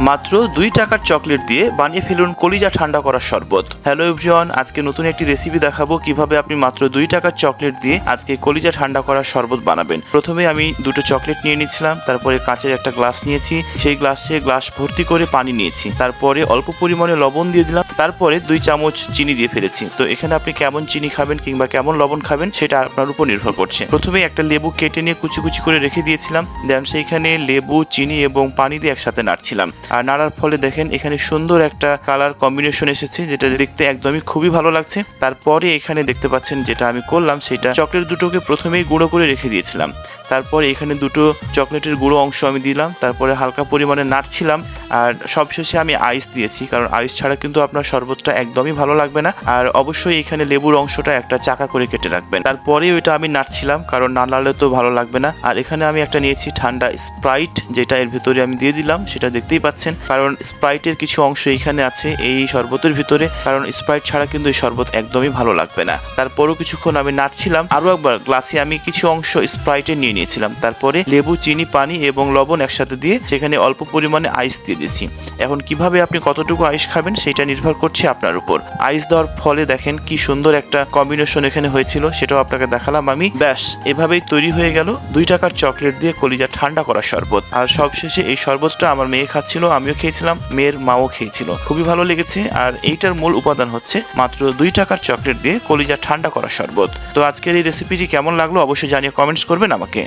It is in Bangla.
মাত্র দুই টাকার চকলেট দিয়ে বানিয়ে ফেলুন কলিজা ঠান্ডা করার শরবত। হ্যালো এভরিওয়ান, আজকে নতুন একটি রেসিপি দেখাবো কীভাবে আপনি মাত্র দুই টাকার চকলেট দিয়ে আজকে কলিজা ঠান্ডা করার শরবত বানাবেন। প্রথমে আমি দুটো চকলেট নিয়ে নিয়েছিলাম, তারপরে কাঁচের একটা গ্লাস নিয়েছি, সেই গ্লাসে গ্লাস ভর্তি করে পানি নিয়েছি, তারপরে অল্প পরিমাণে লবণ দিয়ে দিলাম, তারপরে দুই চামচ চিনি দিয়ে ফেলেছি। তো এখানে আপনি কেমন চিনি খাবেন কিংবা কেমন লবণ খাবেন সেটা আপনার উপর নির্ভর করছে। প্রথমে একটা লেবু কেটে নিয়ে কুচি কুচি করে রেখে দিয়েছিলাম, দেন সেইখানে লেবু, চিনি এবং পানি দিয়ে একসাথে নাড়ছিলাম। আর নাড়ার ফলে দেখেন এখানে সুন্দর একটা কালার কম্বিনেশন এসেছে, যেটা দেখতে একদমই খুবই ভালো লাগছে। তারপরে এখানে দেখতে পাচ্ছেন যেটা আমি করলাম, সেটা চকলেট দুটোকে প্রথমেই গুঁড়ো করে রেখে দিয়েছিলাম। তারপরে এখানে দুটো চকলেটের গুঁড়ো অংশ আমি দিলাম, তারপরে হালকা পরিমাণে নাড়ছিলাম। আর সবশেষে আমি আইস দিয়েছি, কারণ আইস ছাড়া কিন্তু আপনার শরবতটা একদমই ভালো লাগবে না। আর অবশ্যই এখানে লেবুর অংশটা একটা চাকা করে কেটে রাখবেন। তারপরে ওইটা আমি নাড়ছিলাম, কারণ না নাড়লে তো ভালো লাগবে না। আর এখানে আমি একটা নিয়েছি ঠান্ডা স্প্রাইট, যেটা এর ভিতরে আমি দিয়ে দিলাম, সেটা দেখতেই পাচ্ছেন। কারণ স্প্রাইটের কিছু অংশ এখানে আছে এই শরবতের ভিতরে, কারণ স্প্রাইট ছাড়া কিন্তু এই শরবত একদমই ভালো লাগবে না। তারপরও কিছুক্ষণ আমি নাড়ছিলাম, আরও একবার গ্লাসে আমি কিছু অংশ স্প্রাইটে নিয়ে নিয়েছিলাম। তারপরে লেবু, চিনি, পানি এবং লবণ একসাথে দিয়ে সেখানে অল্প পরিমাণে আইস দিয়ে দিয়েছি। এখন কীভাবে আপনি কতটুকু আইস খাবেন সেটা নির্ভর করছে আপনার উপর। আইস দেওয়ার ফলে দেখেন কি সুন্দর একটা কম্বিনেশন এখানে হয়েছিল, সেটাও আপনাকে দেখালাম আমি। ব্যাস, এভাবেই তৈরি হয়ে গেল দুই টাকার চকলেট দিয়ে কলিজা ঠান্ডা করা শরবত। আর সবশেষে এই শরবতটা আমার মেয়ে খাচ্ছিল, আমিও খেয়েছিলাম, মেয়ের মাও খেয়েছিল। খুবই ভালো লেগেছে, আর এইটার মূল উপাদান হচ্ছে মাত্র দুই টাকার চকলেট দিয়ে কলিজা ঠান্ডা করা শরবত। তো আজকের এই রেসিপিটি কেমন লাগল অবশ্যই জানিয়ে কমেন্টস করবেন আমাকে।